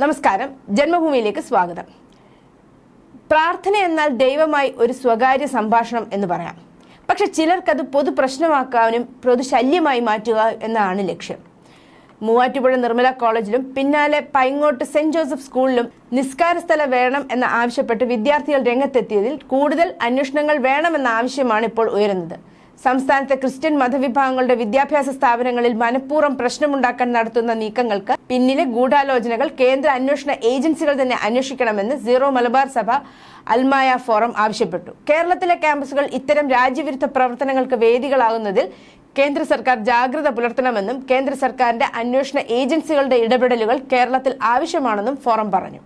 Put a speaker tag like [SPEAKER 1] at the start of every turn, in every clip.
[SPEAKER 1] നമസ്കാരം. ജന്മഭൂമിയിലേക്ക് സ്വാഗതം. പ്രാർത്ഥന എന്നാൽ ദൈവമായി ഒരു സ്വകാര്യ സംഭാഷണം എന്ന് പറയാം. പക്ഷെ ചിലർക്കത് പൊതു പ്രശ്നമാക്കാനും പൊതു ശല്യമായി മാറ്റുക എന്നതാണ് ലക്ഷ്യം. മൂവാറ്റുപുഴ നിർമ്മല കോളേജിലും പിന്നാലെ പൈങ്ങോട്ട് സെന്റ് ജോസഫ് സ്കൂളിലും നിസ്കാര സ്ഥലം വേണം എന്ന് ആവശ്യപ്പെട്ട് വിദ്യാർത്ഥികൾ രംഗത്തെത്തിയതിൽ കൂടുതൽ അന്വേഷണങ്ങൾ വേണമെന്ന ആവശ്യമാണ് ഇപ്പോൾ ഉയരുന്നത്. സംസ്ഥാനത്തെ ക്രിസ്ത്യൻ മതവിഭാഗങ്ങളുടെ വിദ്യാഭ്യാസ സ്ഥാപനങ്ങളിൽ മനഃപൂർവം പ്രശ്നമുണ്ടാക്കാൻ നടത്തുന്ന നീക്കങ്ങൾക്ക് പിന്നിലെ ഗൂഢാലോചനകൾ കേന്ദ്ര അന്വേഷണ ഏജൻസികൾ തന്നെ അന്വേഷിക്കണമെന്ന് സീറോ മലബാർ സഭ അൽമായ ഫോറം ആവശ്യപ്പെട്ടു. കേരളത്തിലെ ക്യാമ്പസുകൾ ഇത്തരം രാജ്യവിരുദ്ധ പ്രവർത്തനങ്ങൾക്ക് വേദികളാകുന്നതിൽ കേന്ദ്ര സർക്കാർ ജാഗ്രത പുലർത്തണമെന്നും കേന്ദ്ര സർക്കാരിന്റെ അന്വേഷണ ഏജൻസികളുടെ ഇടപെടലുകൾ കേരളത്തിൽ ആവശ്യമാണെന്നും ഫോറം പറഞ്ഞു.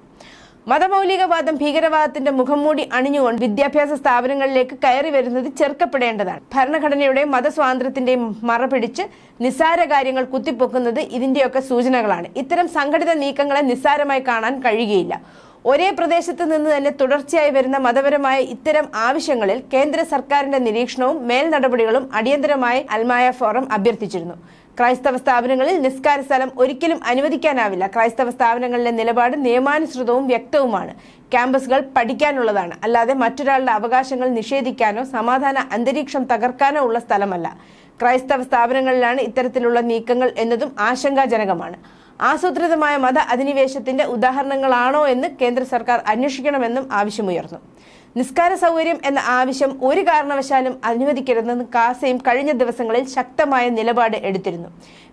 [SPEAKER 1] മതമൗലികവാദം ഭീകരവാദത്തിന്റെ മുഖംമൂടി അണിഞ്ഞുകൊണ്ട് വിദ്യാഭ്യാസ സ്ഥാപനങ്ങളിലേക്ക് കയറി വരുന്നത് ചെറുക്കപ്പെടേണ്ടതാണ്. ഭരണഘടനയുടെയും മതസ്വാതന്ത്ര്യത്തിന്റെയും മറ പിടിച്ച് നിസ്സാര കാര്യങ്ങൾ കുത്തിപ്പൊക്കുന്നത് ഇതിന്റെയൊക്കെ സൂചനകളാണ്. ഇത്തരം സംഘടിത നീക്കങ്ങളെ നിസ്സാരമായി കാണാൻ കഴിയുകയില്ല. ഒരേ പ്രദേശത്ത് നിന്ന് തന്നെ തുടർച്ചയായി വരുന്ന മതപരമായ ഇത്തരം ആവശ്യങ്ങളിൽ കേന്ദ്ര സർക്കാരിന്റെ നിരീക്ഷണവും മേൽ നടപടികളും അടിയന്തരമായി അൽമായ ഫോറം അഭ്യർത്ഥിച്ചിരുന്നു. ക്രൈസ്തവ സ്ഥാപനങ്ങളിൽ നിസ്കാര സ്ഥലം ഒരിക്കലും അനുവദിക്കാനാവില്ല. ക്രൈസ്തവ സ്ഥാപനങ്ങളിലെ നിലപാട് നിയമാനുസൃതവും വ്യക്തവുമാണ്. ക്യാമ്പസുകൾ പഠിക്കാനുള്ളതാണ്. അല്ലാതെ മറ്റൊരാളുടെ അവകാശങ്ങൾ നിഷേധിക്കാനോ സമാധാന അന്തരീക്ഷം തകർക്കാനോ ഉള്ള സ്ഥലമല്ല. ക്രൈസ്തവ സ്ഥാപനങ്ങളിലാണ് ഇത്തരത്തിലുള്ള നീക്കങ്ങൾ എന്നതും ആശങ്കാജനകമാണ്. ആസൂത്രിതമായ മത അധിനിവേശത്തിന്റെ ഉദാഹരണങ്ങളാണോ എന്ന് കേന്ദ്ര സർക്കാർ അന്വേഷിക്കണമെന്നും ആവശ്യമുയർന്നു. നിസ്കാര സൗകര്യം എന്ന ആവശ്യം ഒരു കാരണവശാലും അനുവദിക്കരുതെന്ന് കാസയും കഴിഞ്ഞ ദിവസങ്ങളിൽ ശക്തമായ നിലപാട് എടുത്തിരുന്നു.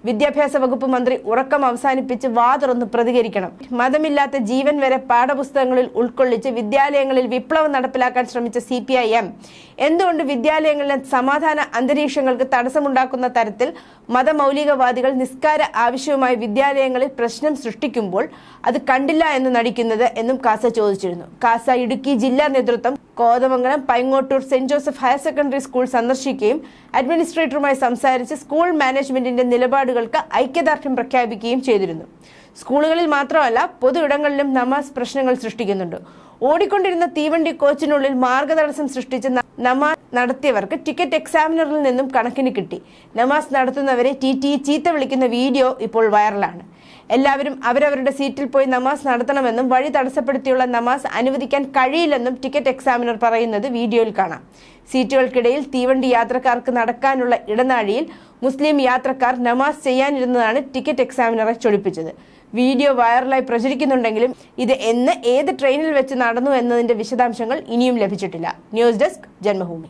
[SPEAKER 1] വിദ്യാഭ്യാസ വകുപ്പ് മന്ത്രി ഉറക്കം അവസാനിപ്പിച്ച് വാതുറന്ന് പ്രതികരിക്കണം. മതമില്ലാത്ത ജീവൻ വരെ പാഠപുസ്തകങ്ങളിൽ ഉൾക്കൊള്ളിച്ച് വിദ്യാലയങ്ങളിൽ വിപ്ലവം നടപ്പിലാക്കാൻ ശ്രമിച്ച സി പി ഐ എം എന്തുകൊണ്ട് വിദ്യാലയങ്ങളിലെ സമാധാന അന്തരീക്ഷങ്ങൾക്ക് തടസ്സമുണ്ടാക്കുന്ന തരത്തിൽ മതമൗലികവാദികൾ നിസ്കാര ആവശ്യവുമായി വിദ്യാലയങ്ങളിൽ പ്രശ്നം സൃഷ്ടിക്കുമ്പോൾ അത് കണ്ടില്ല എന്ന് നടിക്കുന്നത് എന്നും കാസ ചോദിച്ചിരുന്നു. കാസ ഇടുക്കി ജില്ലാ നേതൃത്വം Kothamangalam Paingottoor saint Joseph higher secondary school സന്ദർശിക്കുകയും അഡ്മിനിസ്ട്രേറ്ററുമായി സംസാരിച്ച് സ്കൂൾ മാനേജ്മെന്റിന്റെ നിലപാടുകൾക്ക് ഐക്യദാർഢ്യം പ്രഖ്യാപിക്കുകയും ചെയ്തിരുന്നു. സ്കൂളുകളിൽ മാത്രമല്ല പൊതു ഇടങ്ങളിലും നമാസ് പ്രശ്നങ്ങൾ സൃഷ്ടിക്കുന്നുണ്ട്. ഓടിക്കൊണ്ടിരുന്ന തീവണ്ടി കോച്ചിനുള്ളിൽ മാർഗതടസ്സം സൃഷ്ടിച്ച് നമാസ് നടത്തിയവർക്ക് ടിക്കറ്റ് എക്സാമിനറിൽ നിന്നും കണക്കിന് കിട്ടി. നമാസ് നടത്തുന്നവരെ ടി ടി ചീത്ത വിളിക്കുന്ന വീഡിയോ ഇപ്പോൾ വൈറലാണ്. എല്ലാവരും അവരവരുടെ സീറ്റിൽ പോയി നമാസ് നടത്തണമെന്നും വഴി തടസ്സപ്പെടുത്തിയുള്ള നമാസ് അനുവദിക്കാൻ കഴിയില്ലെന്നും ടിക്കറ്റ് എക്സാമിനർ പറയുന്നത് വീഡിയോയിൽ കാണാം. സീറ്റുകൾക്കിടയിൽ തീവണ്ടി യാത്രക്കാർക്ക് നടക്കാനുള്ള ഇടനാഴിയിൽ മുസ്ലിം യാത്രക്കാർ നമാസ് ചെയ്യാനിരുന്നതാണ് ടിക്കറ്റ് എക്സാമിനറെ ചൊടിപ്പിച്ചത്. വീഡിയോ വൈറലായി പ്രചരിക്കുന്നുണ്ടെങ്കിലും ഇത് എന്ന് ഏത് ട്രെയിനിൽ വെച്ച് നടന്നു എന്നതിന്റെ വിശദാംശങ്ങൾ ഇനിയും ലഭിച്ചിട്ടില്ല. News desk Janmabhumi.